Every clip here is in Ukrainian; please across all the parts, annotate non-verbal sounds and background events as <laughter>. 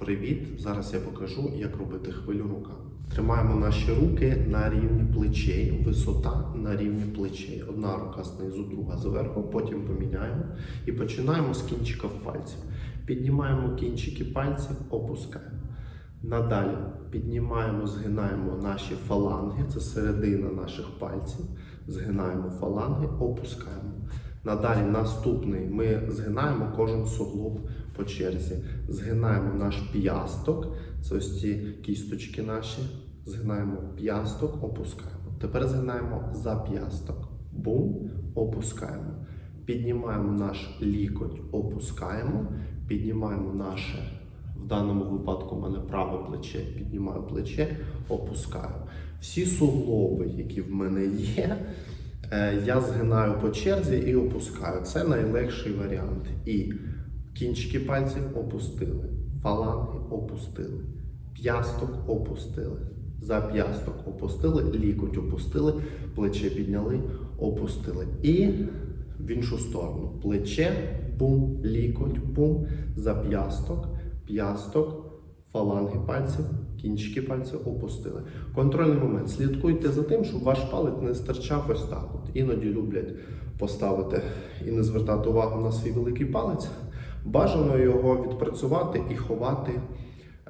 привіт! Зараз я покажу, як робити хвилю рука. Тримаємо наші руки на рівні плечей, висота на рівні плечей. Одна рука знизу, друга зверху, потім поміняємо і починаємо з кінчиків пальців. Піднімаємо кінчики пальців, опускаємо. Надалі піднімаємо, згинаємо наші фаланги, це середина наших пальців. Згинаємо фаланги, опускаємо. Надалі наступний ми згинаємо кожен суглоб по черзі. Згинаємо наш п'ясток, це ось ці кісточки наші. Згинаємо п'ясток, опускаємо. Тепер згинаємо зап'ясток. Бум, опускаємо. Піднімаємо наш лікоть, опускаємо. Піднімаємо наше, в даному випадку у мене праве плече, піднімаю плече, опускаю. Всі суглоби, які в мене є, е, я згинаю по черзі і опускаю. Це найлегший варіант. І кінчики пальців опустили, фаланги опустили, п'ясток опустили, зап'ясток опустили, лікоть опустили, плече підняли, опустили. І в іншу сторону. Плече, бум, лікоть, бум, зап'ясток, п'ясток, фаланги пальців, кінчики пальців опустили. Контрольний момент. Слідкуйте за тим, щоб ваш палець не стирчав ось так. От. Іноді люблять поставити і не звертати увагу на свій великий палець. Бажано його відпрацювати і ховати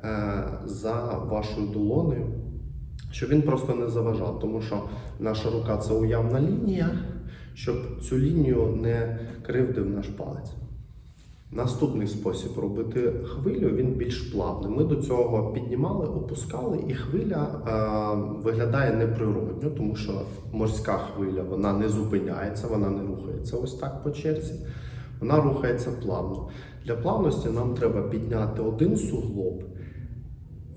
е, за вашою долонею, щоб він просто не заважав, тому що наша рука це уявна лінія, щоб цю лінію не кривдив наш палець. Наступний спосіб робити хвилю він більш плавний. Ми до цього піднімали, опускали, і хвиля е, виглядає неприродньо, тому що морська хвиля вона не зупиняється, вона не рухається ось так по черзі. Вона рухається плавно. Для плавності нам треба підняти один суглоб,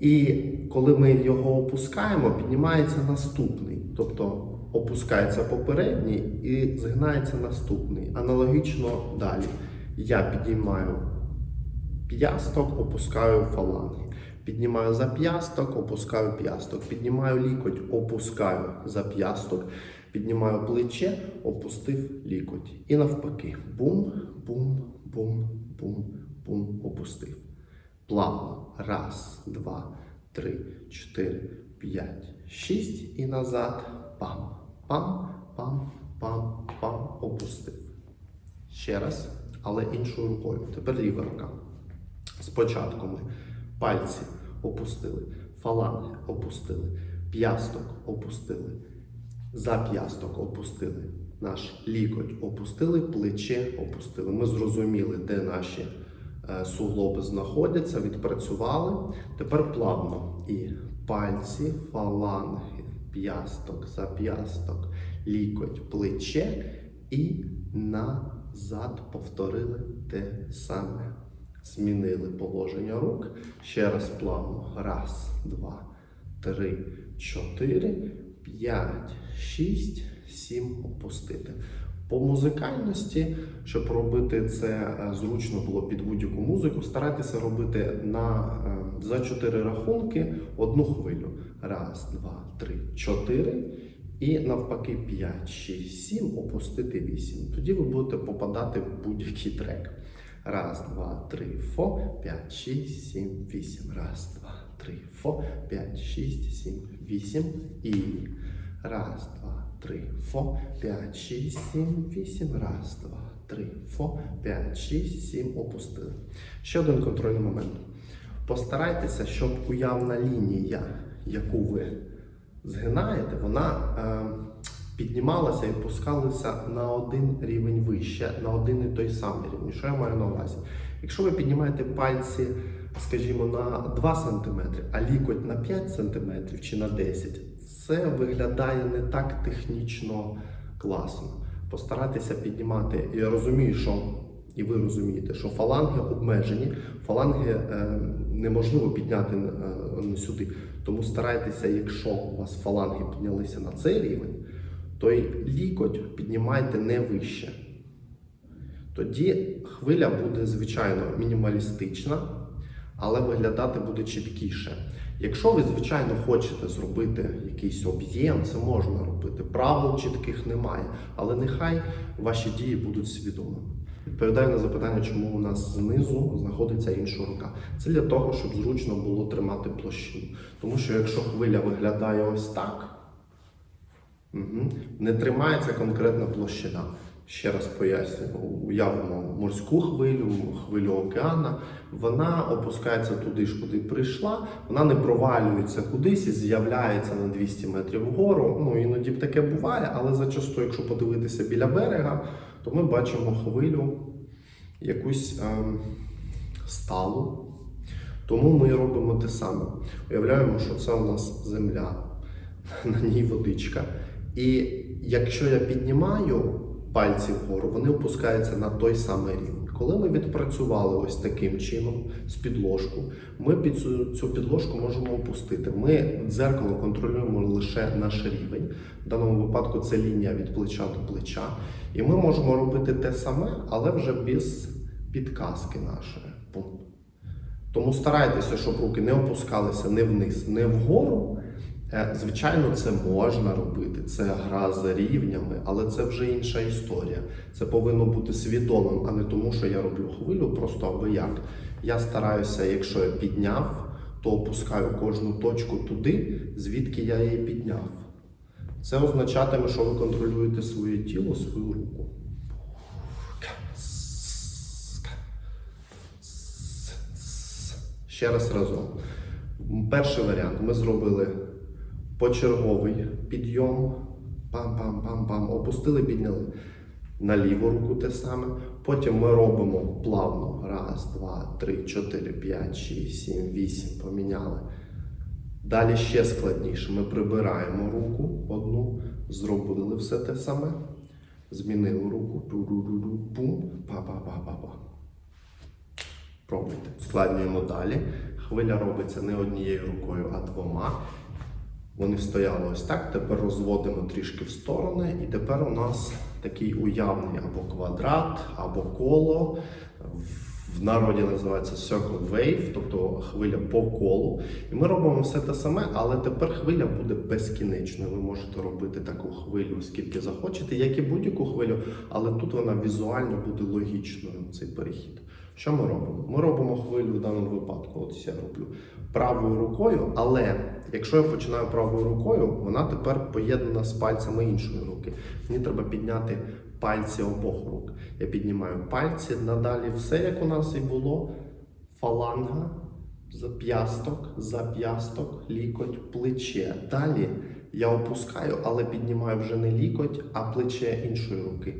і коли ми його опускаємо, піднімається наступний. Тобто опускається попередній і згинається наступний. Аналогічно далі. Я підіймаю п'ясток, опускаю фаланги. Піднімаю зап'ясток, опускаю п'ясток. Піднімаю лікоть, опускаю зап'ясток. Піднімаю плече, опустив лікоть. І навпаки. Бум, бум, бум, бум, бум, опустив. Плавно. Раз, два, три, чотири, п'ять, шість. І назад. Пам, пам, пам, пам, пам, опустив. Ще раз, але іншою рукою. Тепер ліва рука. Спочатку ми пальці опустили, фаланги опустили, п'ясток опустили, зап'ясток опустили, наш лікоть опустили, плече опустили. Ми зрозуміли, де наші е, суглоби знаходяться, відпрацювали. Тепер плавно. І пальці, фаланги, п'ясток, зап'ясток, лікоть, плече і назад повторили те саме. Змінили положення рук. Ще раз плавно. Раз, два, три, чотири, п'ять, шість, сім. Опустити. По музикальності, щоб робити це е, зручно було під будь-яку музику, старайтеся робити на, е, за чотири рахунки одну хвилю. Раз, два, три, чотири. І навпаки 5, 6, 7, опустити 8. Тоді ви будете попадати в будь-який трек. Раз, два, три, фо, 5, 6, 7, 8. Раз, два, три, фо, 5, 6, 7, 8. І раз, два, три, фо, 5, 6, 7, 8. Раз, два, три, фо, 5, 6, 7. Опустили. Ще один контрольний момент. Постарайтеся, щоб уявна лінія, яку ви згинаєте, вона е, піднімалася і опускалася на один рівень вище, на один і той самий рівень. Що я маю на увазі? Якщо ви піднімаєте пальці, скажімо, на 2 см, а лікоть на 5 см чи на 10 це виглядає не так технічно класно. Постарайтеся піднімати. Я розумію, що і ви розумієте, що фаланги обмежені, фаланги е, неможливо підняти е, сюди. Тому старайтеся, якщо у вас фаланги піднялися на цей рівень, то й лікоть піднімайте не вище. Тоді хвиля буде, звичайно, мінімалістична, але виглядати буде чіткіше. Якщо ви, звичайно, хочете зробити якийсь об'єм, це можна робити. Правил чітких немає, але нехай ваші дії будуть свідомими. Відповідаю на запитання, чому у нас знизу знаходиться інша рука. Це для того, щоб зручно було тримати площину. Тому що якщо хвиля виглядає ось так. Не тримається конкретна площина. Ще раз пояснюю, уявимо морську хвилю, хвилю океана. Вона опускається туди ж, куди прийшла. Вона не провалюється кудись і з'являється на 200 метрів вгору. Ну іноді б таке буває, але зачасту, якщо подивитися біля берега, то ми бачимо хвилю якусь ем, сталу. Тому ми робимо те саме. Уявляємо, що це у нас земля, <laughs> на ній водичка. І якщо я піднімаю пальці вгору, вони опускаються на той самий рівень. Коли ми відпрацювали ось таким чином з підложку, ми під цю, цю підложку можемо опустити. Ми дзеркало контролюємо лише наш рівень. В даному випадку це лінія від плеча до плеча. І ми можемо робити те саме, але вже без підказки нашої. Тому старайтеся, щоб руки не опускалися не вниз, не вгору. Е, Звичайно, це можна робити, це гра за рівнями, але це вже інша історія. Це повинно бути свідомим, а не тому, що я роблю хвилю, просто аби як. Я стараюся, якщо я підняв, то опускаю кожну точку туди, звідки я її підняв. Це означатиме, що ви контролюєте своє тіло, свою руку. Ще раз разом. Перший варіант ми зробили почерговий підйом. Пам-пам-пам-пам. Опустили, підняли. На ліву руку те саме. Потім ми робимо плавно. Раз, два, три, чотири, п'ять, шість, сім, вісім. Поміняли. Далі ще складніше. Ми прибираємо руку одну, зробили все те саме. Змінили руку. Пум, па-па-па-па-па. Пробуйте. Складнюємо далі. Хвиля робиться не однією рукою, а двома. Вони стояли ось так. Тепер розводимо трішки в сторони, і тепер у нас такий уявний або квадрат, або коло. В народі називається circle wave, тобто хвиля по колу. І ми робимо все те саме, але тепер хвиля буде безкінечною. Ви можете робити таку хвилю, скільки захочете, як і будь-яку хвилю, але тут вона візуально буде логічною, цей перехід. Що ми робимо? Ми робимо хвилю в даному випадку. От я роблю правою рукою, але якщо я починаю правою рукою, вона тепер поєднана з пальцями іншої руки. Мені треба підняти пальці обох рук. Я піднімаю пальці, надалі все як у нас і було. Фаланга, зап'ясток, зап'ясток, лікоть, плече. Далі я опускаю, але піднімаю вже не лікоть, а плече іншої руки.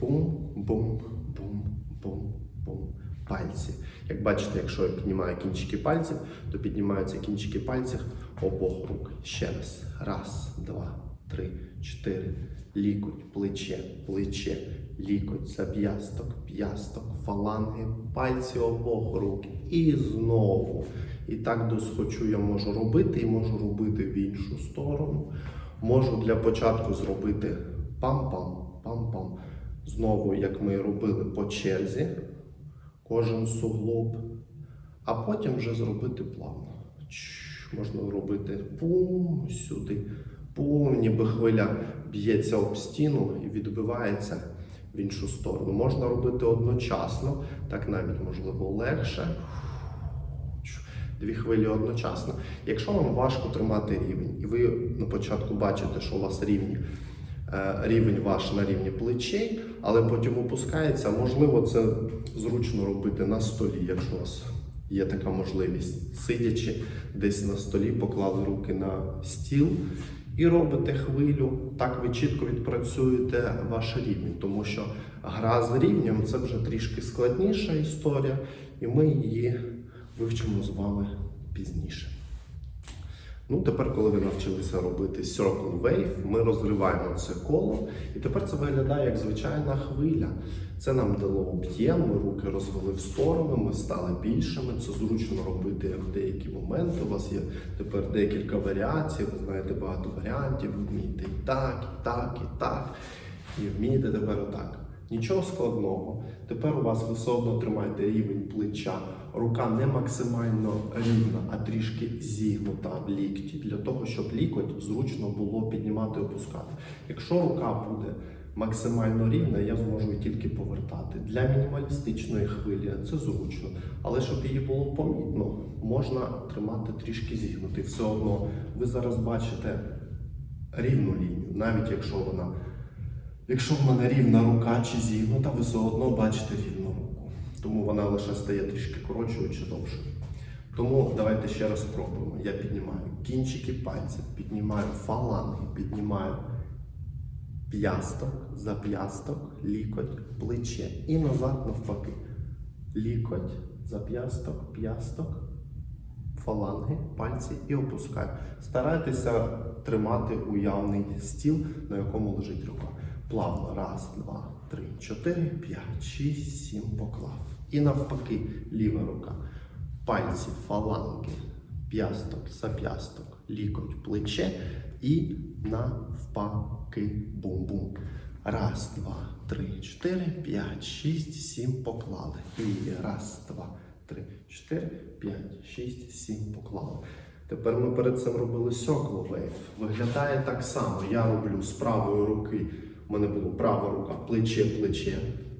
Бум, бум, бум, бум, бум. Пальці. Як бачите, якщо я піднімаю кінчики пальців, то піднімаються кінчики пальців обох рук. Ще раз. Раз, два, три, чотири. Лікоть, плече, плече, лікоть, зап'ясток, п'ясток, фаланги, пальці обох рук. І знову. І так досхочу я можу робити, і можу робити в іншу сторону. Можу для початку зробити пам-пам, пам-пам. Знову, як ми робили по черзі, кожен суглоб, а потім вже зробити плавно. Можна робити пум сюди, пум, ніби хвиля б'ється об стіну і відбивається в іншу сторону. Можна робити одночасно, так навіть можливо легше. Дві хвилі одночасно. Якщо вам важко тримати рівень, і ви на початку бачите, що у вас рівні, е, рівень ваш на рівні плечей, але потім опускається, можливо, це зручно робити на столі, якщо у вас є така можливість. Сидячи десь на столі, поклали руки на стіл і робите хвилю. Так ви чітко відпрацюєте ваш рівень, тому що гра з рівнем це вже трішки складніша історія, і ми її вивчимо з вами пізніше. Ну, тепер, коли ви навчилися робити Circle Wave, ми розриваємо це коло, і тепер це виглядає як звичайна хвиля. Це нам дало об'єм, ми руки розвели в сторону, ми стали більшими. Це зручно робити в деякі моменти. У вас є тепер декілька варіацій, ви знаєте багато варіантів, ви вмієте і так, і так, і так. І вмієте тепер отак. Нічого складного. Тепер у вас ви все одно тримаєте рівень плеча. Рука не максимально рівна, а трішки зігнута в лікті, для того, щоб лікоть зручно було піднімати і опускати. Якщо рука буде максимально рівна, я зможу її тільки повертати. Для мінімалістичної хвилі це зручно, але щоб її було помітно, можна тримати трішки зігнутий. Все одно ви зараз бачите рівну лінію, навіть якщо вона. Якщо в мене рівна рука чи зігнута, ви все одно бачите рівну. Тому вона лише стає трішки коротшою чи довшою. Тому давайте ще раз спробуємо. Я піднімаю кінчики пальців, піднімаю фаланги, піднімаю п'ясток, зап'ясток, лікоть, плече. І назад навпаки. Лікоть, зап'ясток, п'ясток, фаланги, пальці і опускаю. Старайтеся тримати уявний стіл, на якому лежить рука. Плавно. Раз, два, три, чотири, п'ять, шість, сім поклав. І навпаки, ліва рука. Пальці, фаланги, п'ясток, зап'ясток, лікоть, плече і навпаки. Бум-бум. Раз, два, три, чотири, п'ять, шість, сім поклали. І раз, два, три, чотири, п'ять, шість, сім поклали. Тепер ми перед цим робили сьокло вейв. Виглядає так само. Я роблю з правої руки. У мене була права рука, плече, плече.